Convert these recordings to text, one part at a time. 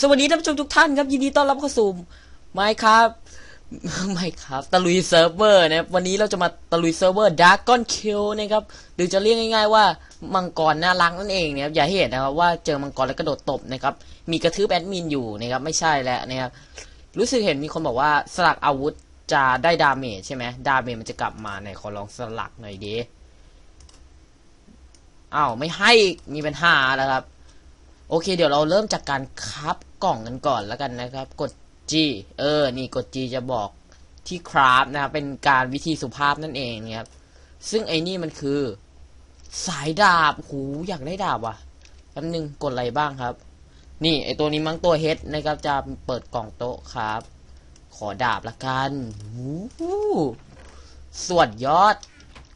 สวัสดีท่านผู้ชมทุกท่านครับ ยินดีต้อนรับเข้าสู่ไม่ครับไม่ครับตะลุยเซิร์ฟเวอร์นะครับวันนี้เราจะมาตะลุยเซิร์ฟเวอร์ดาร์กอนคิวนะครับหรือจะเรียกง่าย ๆ ว่ามังกรน่ารักนั่นเองนะครับอย่าให้เห็นนะครับว่าเจอมังกรแล้วกระโดดตบนะครับมีกระทืบแอดมินอยู่นะครับไม่ใช่แล้วนะครับรู้สึกเห็นมีคนบอกว่าสลักอาวุธจะได้ดาเมจใช่ไหมดาเมจมันจะกลับมาในขอลองสลักหน่อยดีอ้าวไม่ให้อีกมีปัญหาแล้วครับ โอเค เดี๋ยวเราเริ่มจากการคับกล่องกันก่อนแล้วกันนะครับ กด G เออ นี่กด G จะบอกที่คราฟนะครับ เป็นการวิธีสุภาพนั่นเองนะครับ ซึ่งไอ้นี่มันคือ สายดาบ หูอยากได้ดาบว่ะแป๊บนึงกดอะไรบ้างครับ นี่ไอตัวนี้มั้งตัวเฮดนะครับ จะเปิดกล่องโต๊ะครับ ขอดาบละกันหูสวดยอด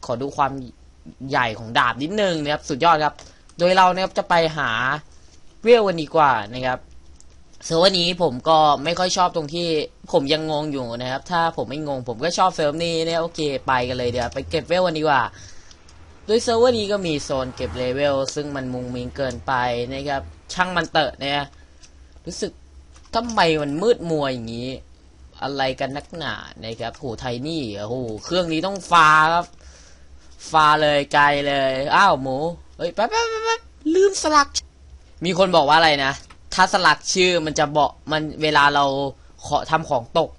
ขอดูความใหญ่ของดาบนิดนึงนะครับ สุดยอดครับ โดยเราเนี่ยจะไปหา เวลกันดีกว่านะครับเซิร์ฟเวอร์นี้ผมก็ไม่ค่อยชอบตรงที่ผมยังงงอยู่นะครับ ถ้าผมไม่งงผมก็ชอบเซิร์ฟนี้เนี่ยโอเคไปกันเลยเดี๋ยวไปเก็บเวลกันดีกว่าโดยเซิร์ฟเวอร์นี้ก็มีโซนเก็บเลเวลซึ่งมันมุงมิงเกินไปนะครับ ช่างมันเตอะเนี่ยรู้สึกทำไมมันมืดมัวอย่างนี้ อะไรกันนักหนานะครับโหไทนี่โอ้โหเครื่องนี้ต้องฟาครับฟาเลยไกลเลย อ้าวหมู เฮ้ยแป๊บแป๊บแป๊บแป๊บลืมสลัก มีคนบอกว่าอะไรนะ ถ้าสลักชื่อมันจะบอกมันเวลาเราขอทำของตก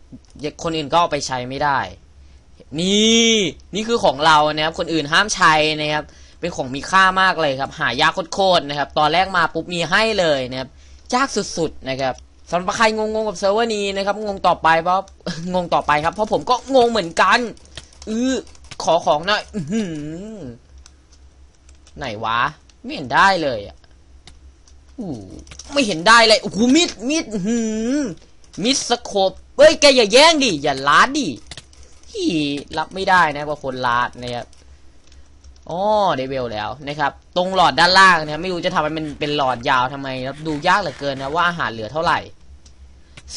คนอื่นก็เอาไปใช้ไม่ได้ นี่นี่คือของเรานะครับ คนอื่นห้ามใช้นะครับ เป็นของมีค่ามากเลยครับ หายากโคตรๆนะครับ ตอนแรกมาปุ๊บมีให้เลยนะครับยากสุดๆนะครับสำหรับใครงงๆกับเซิร์ฟเวอร์นี้นะครับ งงต่อไปเพราะงงต่อไปครับ เพราะผมก็งงเหมือนกันอือขอของหน่อยไหนวะ ไม่เห็นได้เลยอะ ไม่เห็นได้เลยโอ้โหมิดมิดหือมิดสโคปเฮ้ยแกอย่าแย่งดิอย่าลาดดิที่รับไม่ได้นะว่าคนลาดนะครับอ๋อเดเวลแล้วนะครับ ตรงหลอดด้านล่างนะไม่รู้จะทำให้มันเป็นหลอดยาวทำไมครับดูยากเหลือเกินนะว่าอาหารเหลือเท่าไหร่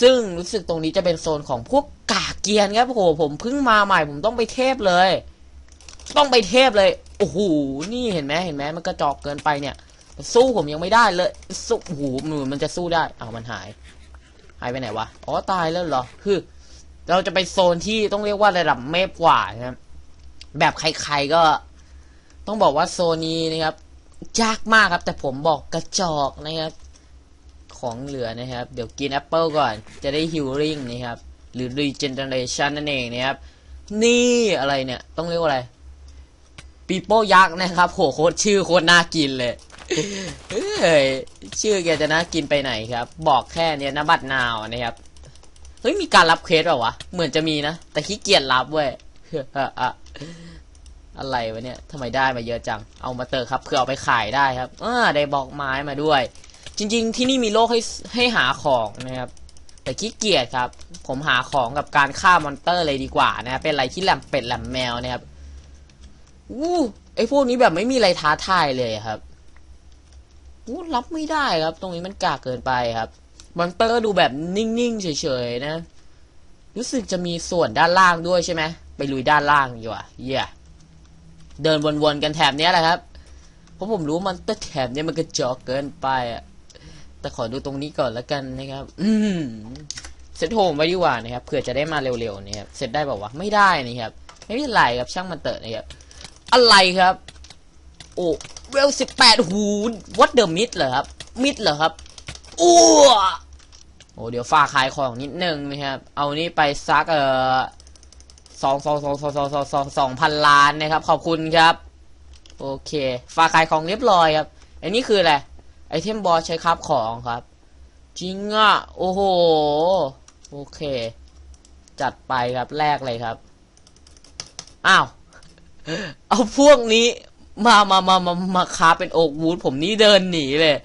ซึ่งรู้สึกตรงนี้จะเป็นโซนของพวกกาเกียนครับโอ้โหผมเพิ่งมาใหม่ผมต้องไปเทพเลย ต้องไปเทพเลยโอ้โหนี่เห็นไหมเห็นไหมมันกระจอกเกินไปเนี่ย สู้ผมยังไม่ได้เลย สู้โอ้โหมือมันจะสู้ได้เอ้ามันหาย หายไปไหนวะ อ๋อ ตายแล้วเหรอ คือ เราจะไปโซนที่ต้องเรียกว่าระดับเมฟกว่านะครับ แบบใครๆก็ ต้องบอกว่าโซนนี้นะครับยากมากครับ แต่ผมบอกกระจอกนะครับ ของเหลือนะครับ เดี๋ยวกินแอปเปิลก่อน จะได้ฮิลลิ่งนะครับ หรือ regeneration นั่นเองนะครับ นี่อะไรเนี่ย ต้องเรียกว่าอะไรปีโป้ยักษ์นะครับ โหโคตรชื่อโคตรน่ากินเลย เฮ้ยชื่อแกจะน่ากินไปไหนครับ บอกแค่เนี้ยนะบัตรนาวนะครับเฮ้ยมีการรับเควสเปล่าวะเหมือนจะมีนะ แต่ขี้เกียจรับเว้ยอะไรวะเนี่ยทำไมได้มาเยอะจัง เอามาเตอครับเพื่อเอาไปขายได้ครับอ่าได้บอกไม้มาด้วย จริง ๆ ที่นี่มีโลกให้ให้หาของนะครับ แต่ขี้เกียจครับ ผมหาของกับการฆ่ามอนเตอร์เลยดีกว่านะครับเป็นอะไรที่แหลมเป็ดแหลมแมวนะครับอู้ไอพวกนี้แบบไม่มีอะไรท้าทายเลยครับ รับไม่ได้ครับ ตรงนี้มันกากเกินไปครับมอนเตอร์ดูแบบนิ่งๆเฉยๆนะ รู้สึกจะมีส่วนด้านล่างด้วยใช่ไหมไปลุยด้านล่างดีกว่าเย่เดินวนๆกันแถบนี้แหละครับ เพราะผมรู้มันเตอร์แถบนี้มันกระจอกเกินไปอะแต่ขอดูตรงนี้ก่อนแล้วกันนะครับ อืมเซตโฮมไว้ดีกว่านะครับเผื่อจะได้มาเร็วๆนะครับเซตได้บอกว่าไม่ได้นะครับ ไม่เป็นไรครับช่างมันเตอะนะครับอะไรครับ โอ้เวลสิบแปดหูวัดเดอะมิดเหรอครับ มิดเหรอครับอ้วโอ้เดี๋ยวฝากขายของนิดนึงนะครับ เอานี่ไปซักเอ่อสองสองสองสองสองสองสองสองพันล้านนะครับ ขอบคุณครับ โอเคฝากขายของเรียบร้อยครับ อันนี้คืออะไร ไอเทมบอสใช้ครับของครับ จริงอะ โอ้โห โอเค จัดไปครับแรกเลยครับ อ้าว เอาพวกนี้ มามามามามาคาเป็นโอกวูดผมนี่เดินหนีเลย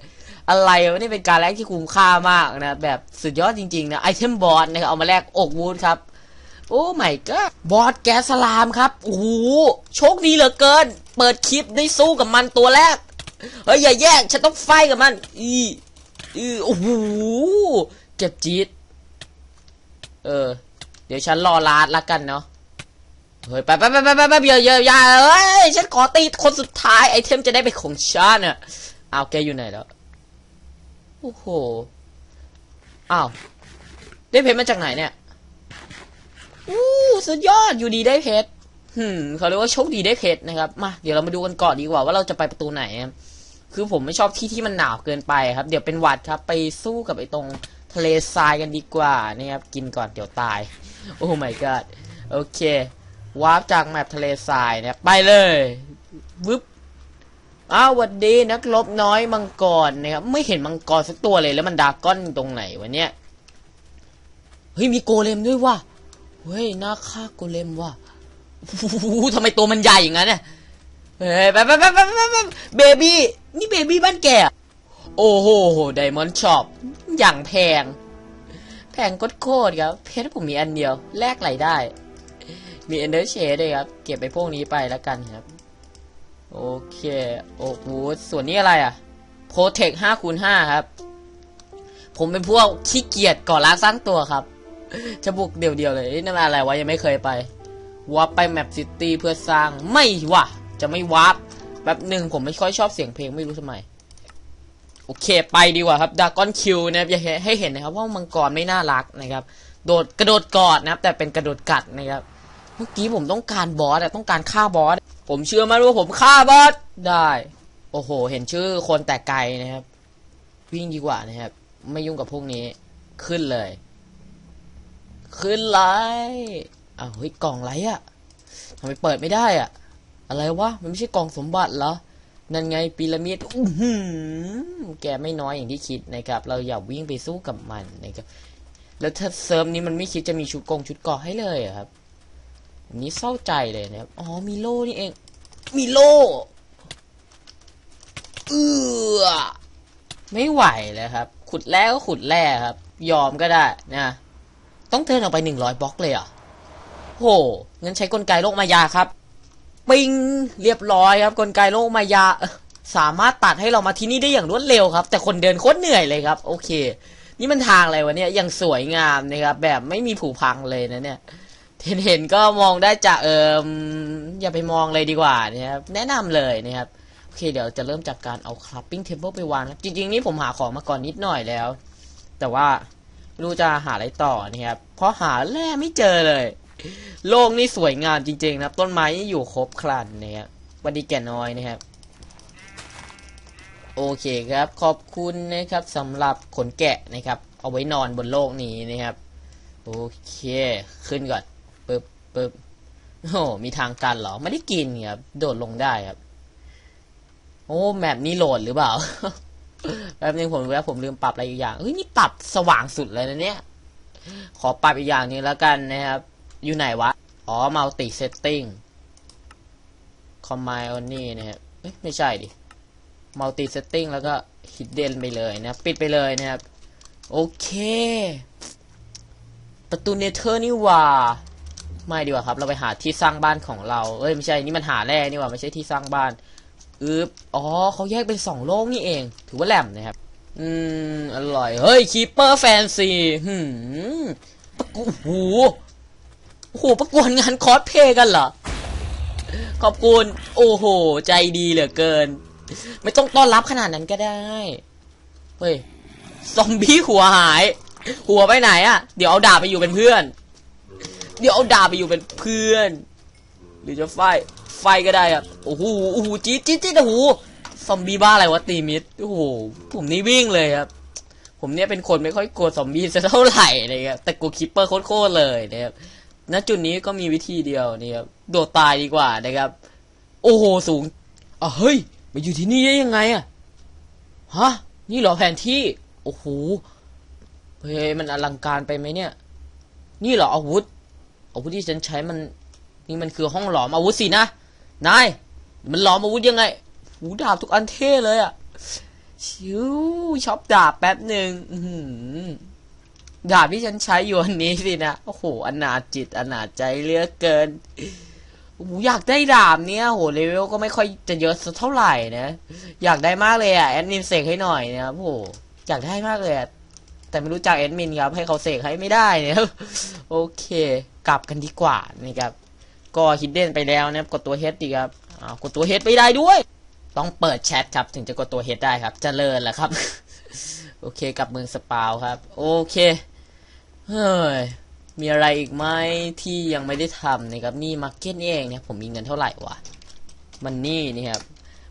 อะไรวะนี่เป็นการแลกที่คุ้มค่ามากนะ แบบสุดยอดจริงๆนะไอเทมบอสนะครับเอามาแลกโอกวูดครับ โอ้ไม่ก็บอสแกสลามครับโอ้โหโชคดีเหลือเกิน เปิดคลิปได้สู้กับมันตัวแรกเฮ้ยอย่าแยกฉันต้องไฟกับมัน อีอีโอ้โหเจ็บจี๊ดเออ เดี๋ยวฉันรอลาดละกันเนาะ เฮ้ยไปไปไปไปไปไปอย่าอย่าอย่าเอ้ยฉันขอตีคนสุดท้ายไอเทมจะได้เป็นของฉันอะเอาแกอยู่ไหนแล้วโอ้โหอ้าวได้เพชรมาจากไหนเนี่ยอู้สุดยอดอยู่ดีได้เพชรหืมเขาเรียกว่าโชคดีได้เพชรนะครับมาเดี๋ยวเรามาดูกันก่อนดีกว่าว่าเราจะไปประตูไหนครับคือผมไม่ชอบที่ที่มันหนาวเกินไปครับ เดี๋ยวเป็นหวัดครับ ไปสู้กับไอ้ตรงทะเลทรายกันดีกว่านะครับกินก่อนเดี๋ยวตาย โอ้ my god โอเค วาร์ปจากแมปทะเลทรายเนี่ยไปเลยวึบอ้าวหวัดดีนักรบน้อยมังกรนะครับไม่เห็นมังกรสักตัวเลยแล้วมันดาก้อนตรงไหนวะเนี่ยเฮ้ยมีโกเลมด้วยว่ะเฮ้ยน่าฆ่าโกเลมว่ะโอ้โหทำไมตัวมันใหญ่อย่างนั้นเนี่ยเฮ้ยไปไปไปไปไปเบบี้นี่เบบี้บ้านแกอะโอ้โหไดมอนด์ช็อปอย่างแพง แพงโคตรครับ เพชรผมมีอันเดียวแลกอะไรได้ มีเอนเดอร์เชดด้วยครับ เก็บไปพวกนี้ไปแล้วกันครับ โอเคโอ้โหส่วนนี้อะไรอะโปรเทคห้าคูณห้าครับ ผมเป็นพวกขี้เกียจก่อร้านสร้างตัวครับ จะบุกเดี่ยวๆเลยเอ๊ะนั่นอะไรวะยังไม่เคยไปวาร์ปไปแมปซิตี้เพื่อสร้างไม่วะจะไม่วาร์ปแบบหนึ่งผมไม่ค่อยชอบเสียงเพลงไม่รู้ทำไมโอเคไปดีกว่าครับดากอนคิวนะครับอย่าให้เห็นนะครับว่ามังกรไม่น่ารักนะครับ โดดกระโดดกอดนะครับ แต่เป็นกระโดดกัดนะครับ เมื่อกี้ผมต้องการบอสอะต้องการฆ่าบอส ผมเชื่อมั่นว่าผมฆ่าบอสได้ โอ้โห เห็นชื่อคนแต่ไกลนะครับ วิ่งดีกว่านะครับ ไม่ยุ่งกับพวกนี้ ขึ้นเลย ขึ้นเลอ้าวเฮ้ยกล่องไรอะทำไมเปิดไม่ได้อะอะไรวะ มันไม่ใช่กล่องสมบัติเหรอ นั่นไงพีระมิดอื้อหือแกไม่น้อยอย่างที่คิดนะครับ เราอย่าวิ่งไปสู้กับมันนะครับ แล้วถ้าเซิร์ฟนี้มันไม่คิดจะมีชุดกงชุดเกาะให้เลยอะครับ นนี้เศร้าใจเลยนะครับอ๋อมีโล่นี่เอง มีโล่เออไม่ไหวเลยครับ ขุดแร่ก็ขุดแร่ครับ ยอมก็ได้นะต้องเทินออกไปหนึ่งร้อยบล็อกเลยเหรอะโหงั้นใช้กลไกโลกมายาครับ ปิงเรียบร้อยครับ กลไกโลกมายาสามารถตัดให้เรามาที่นี่ได้อย่างรวดเร็วครับ แต่คนเดินโคตรเหนื่อยเลยครับ โอเค นี่มันทางอะไรวะเนี่ยยังสวยงามนะครับ แบบไม่มีผุพังเลยนะเนี่ย เห็นเห็นก็มองได้จากเอิมอย่าไปมองเลยดีกว่านะครับแนะนำเลยนะครับโอเคเดี๋ยวจะเริ่มจากการเอาคลับปิ้งเทเบิลไปวางนะจริง ๆ นี่ผมหาของมาก่อนนิดหน่อยแล้ว แต่ว่ารู้จะหาอะไรต่อนะครับเพราะหาแร่ไม่เจอเลย โลกนี่สวยงามจริง ๆ นะครับ ต้นไม้นี่อยู่ครบครันนะครับวันดีแก่น้อยนะครับโอเคครับ ขอบคุณนะครับสำหรับขนแกะนะครับ เอาไว้นอนบนโลกนี้นะครับ โอเค ขึ้นก่อน ปึ๊บโอ้มีทางกันเหรอ ไม่ได้กินครับ โดดลงได้ครับ โอ้แมปนี้โหลดหรือเปล่า แป๊บนึงผมแล้วผมลืมปรับอะไรอีกอย่างเฮ้ยนี่ปรับสว่างสุดเลยนะเนี่ย ขอปรับอีกอย่างหนึงแล้วกันนะครับ อยู่ไหนวะ อ๋อ multi setting combine only นะครับเอ้ยไม่ใช่ดิ multi setting แล้วก็ hidden ไปเลยนะ ปิดไปเลยนะครับ โอเค ประตูเนเธอร์นี่ว่า ไม่ดีกว่าครับ เราไปหาที่สร้างบ้านของเรา เอ้ยไม่ใช่ นี่มันหาแร่นี่ว่าไม่ใช่ที่สร้างบ้านอึบอ๋อเขาแยกเป็นสองโลกนี่เอง ถือว่าแหลมนะครับ อืม อร่อย เฮ้ยคีเปอร์แฟนซีหืมประกูโอ้โหโอ้โหประกวดงานคอสเพย์กันเหรอ ขอบคุณ โอ้โห ใจดีเหลือเกิน ไม่ต้องต้อนรับขนาดนั้นก็ได้ เฮ้ย ซอมบี้หัวหาย หัวไปไหนอะเดี๋ยวเอาดาบไปอยู่เป็นเพื่อน เดี๋ยวเอาดาบไปอยู่เป็นเพื่อน หรือจะไฟไฟก็ได้ครับโอ้โหโอ้โหจี๊ดจี๊ดจี๊ดโอ้โหซอมบี้บ้าอะไรวะตีมิดโอ้โหผมนี่วิ่งเลยครับ ผมเนี่ยเป็นคนไม่ค่อยกลัวซอมบี้สักเท่าไหร่นะครับแต่กลัวคิปเปอร์โคตรเลยนะครับณจุดนี้ก็มีวิธีเดียวนี่ครับโดดตายดีกว่านะครับ โอ้โหสูงอะเฮ้ยมาอยู่ที่นี่ได้ยังไงอะฮะนี่เหรอแผนที่ โอ้โหเฮ้ยมันอลังการไปไหมเนี่ย นี่เหรออาวุธ อาวุธที่ฉันใช้มัน นี่มันคือห้องหลอมอาวุธสินะ นาย มันหลอมอาวุธยังไงหูดาบทุกอันเท่เลยอะชิวช็อปดาบแป๊บหนึ่งหือดาบที่ฉันใช้อยู่อันนี้สินะ โอ้โห อนาจิต อนาจใจเลือกเกินโอ้อยากได้ดาบเนี้ยโหเลเวลก็ไม่ค่อยจะเยอะสักเท่าไหร่นะ อยากได้มากเลยอะแอดมินเสกให้หน่อยนะครับโหอยากได้มากเลยอะ แต่ไม่รู้จักแอดมินครับ ให้เขาเสกให้ไม่ได้เนะครับโอเค กลับกันดีกว่านะครับ ก็ฮิดเด้นไปแล้วนะครับกดตัวเฮดดีครับอ้าวกดตัวเฮดไม่ได้ด้วย ต้องเปิดแชทครับ ถึงจะกดตัวเฮดได้ครับเจริญแหละครับ โอเคกลับเมืองสปาวครับ โอเคเฮ้ยมีอะไรอีกไหมที่ยังไม่ได้ทำนะครับนี่มาร์เก็ตเองเนี่ยผมมีเงินเท่าไหร่วะมันนี่นี่ครับ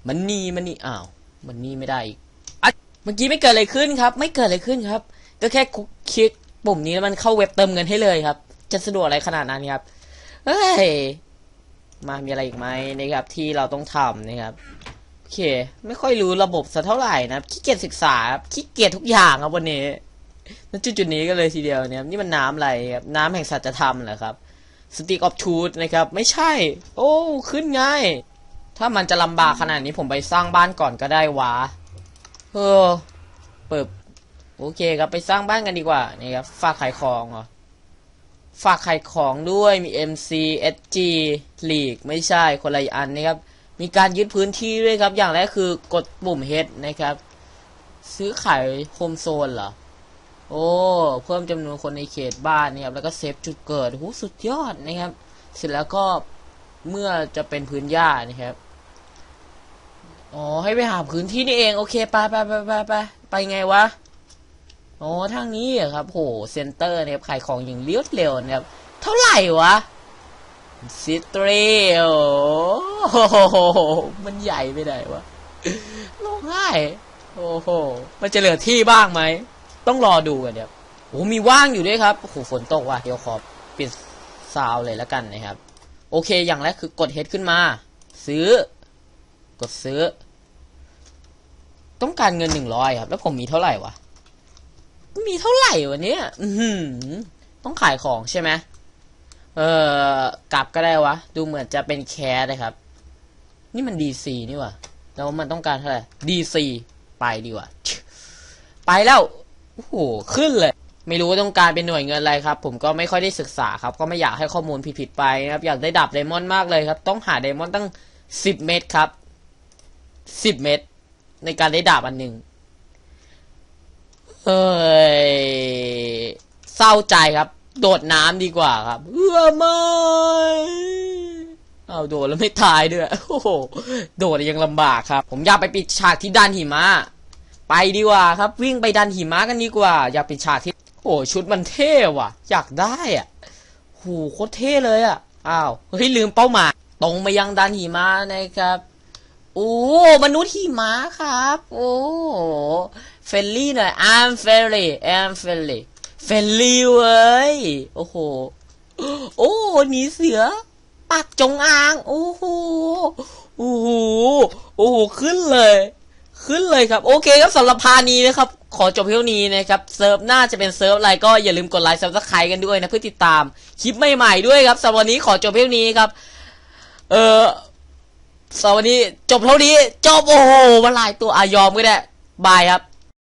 มันนี่มันนี่อ้าวมันนี่ไม่ได้อีกอะเมื่อกี้ไม่เกิดอะไรขึ้นครับ ไม่เกิดอะไรขึ้นครับ ก็แค่คลิกปุ่มนี้แล้วมันเข้าเว็บเติมเงินให้เลยครับ จะสะดวกอะไรขนาดนั้นครับ เฮ้ย มามีอะไรอีกไหมนะครับ ที่เราต้องทำนะครับโอเค ไม่ค่อยรู้ระบบสักเท่าไหร่นะขี้เกียจศึกษาขี้เกียจทุกอย่างครับวันนี้ณจุดจุดๆนี้ก็เลยทีเดียวเนี่ยนี่มันน้ำอะไรครับน้ำแห่งสัจธรรมเหรอครับสติกออฟทูธนะครับ ไม่ใช่ โอ้ขึ้นง่าย ถ้ามันจะลำบากขนาดนี้ผมไปสร้างบ้านก่อนก็ได้วะเออเปิด โอเคครับไปสร้างบ้านกันดีกว่านี่ครับฝากขายของเหรอฝากขายของด้วยมี MC SG League ไม่ใช่คนละอันนะครับมีการยึดพื้นที่ด้วยครับ อย่างแรกคือกดปุ่ม H นะครับ ซื้อขายโฮมโซนเหรอ โอ้เพิ่มจำนวนคนในเขตบ้านนะครับ แล้วก็เซฟจุดเกิดหูสุดยอดนะครับ เสร็จแล้วก็เมื่อจะเป็นพื้นหญ้านะครับ อ๋อ ให้ไปหาพื้นที่นี่เอง โอเค ไปไปไปไปไปไปไงวะ อ๋อทางนี้ครับโหเซ็นเตอร์นะครับขายของอย่างเลี้ยวเร็วนะครับ เท่าไหร่วะซิตรีโอ้โหมันใหญ่ไปไหนวะร้องไห้โอ้โหมันจะเหลือที่บ้างไหม ต้องรอดูกันครับโอ้มีว่างอยู่ด้วยครับโอ้โหฝนตกว่ะเดี๋ยวขอปิดซาวเลยแล้วกันนะครับ โอเคอย่างแรกคือกดเฮดขึ้นมา ซื้อ กดซื้อ ต้องการเงินหนึ่งร้อยครับ แล้วผมมีเท่าไหร่วะ มีเท่าไหร่วะเนี่ยต้องขายของใช่ไหมเออกลับก็ได้วะ ดูเหมือนจะเป็นแคสนะครับ นี่มันดีซีนี่วะแล้วมันต้องการเท่าไหร่ดีซีไปดีกว่า ไปแล้วโอ้โหขึ้นเลย ไม่รู้ว่าต้องการเป็นหน่วยเงินอะไรครับ ผมก็ไม่ค่อยได้ศึกษาครับ ก็ไม่อยากให้ข้อมูลผิดๆไปนะครับ อยากได้ดาบไดมอนด์มากเลยครับ ต้องหาไดมอนด์ตั้งสิบเม็ดครับสิบเม็ดในการได้ดาบอันหนึ่ง เฮ้ยเศร้าใจครับ โดดน้ำดีกว่าครับ เอื้อไม่เอาโดดแล้วไม่ตายด้วยโอ้โหโดดยังลำบากครับ ผมอยากไปปิดฉากที่ดันหิมะไปดีกว่าครับ วิ่งไปดันหิมะกันดีกว่า อยากปิดฉากที่ โอ้ชุดมันเท่ว่ะ อยากได้อะโหโคตรเท่เลยอะอ้าวเฮ้ยลืมเป้าหมายตรงมายังดันหิมะนะครับโอ้มนุษย์หิมะครับ โอ้ เฟลลี่หน่อย I'm friendly I'm friendly เฟลลี่เว้ย โอ้โห โอ้หนีเสือปักจงอาง โอ้โห โอ้โห โอ้โห ขึ้นเลย ขึ้นเลยครับ โอเคครับสำหรับพานี้นะครับ ขอจบเพียงนี้นะครับ เซิร์ฟหน้าจะเป็นเซิร์ฟอะไรก็อย่าลืมกดไลค์ซับสไครต์กันด้วยนะเพื่อติดตามคลิปใหม่ๆด้วยครับสำหรับวันนี้ขอจบเพียงนี้ครับ เออสำหรับวันนี้จบเท่านี้ จบโอ้โหมาหลายตัวอายอมก็ได้ บายครับ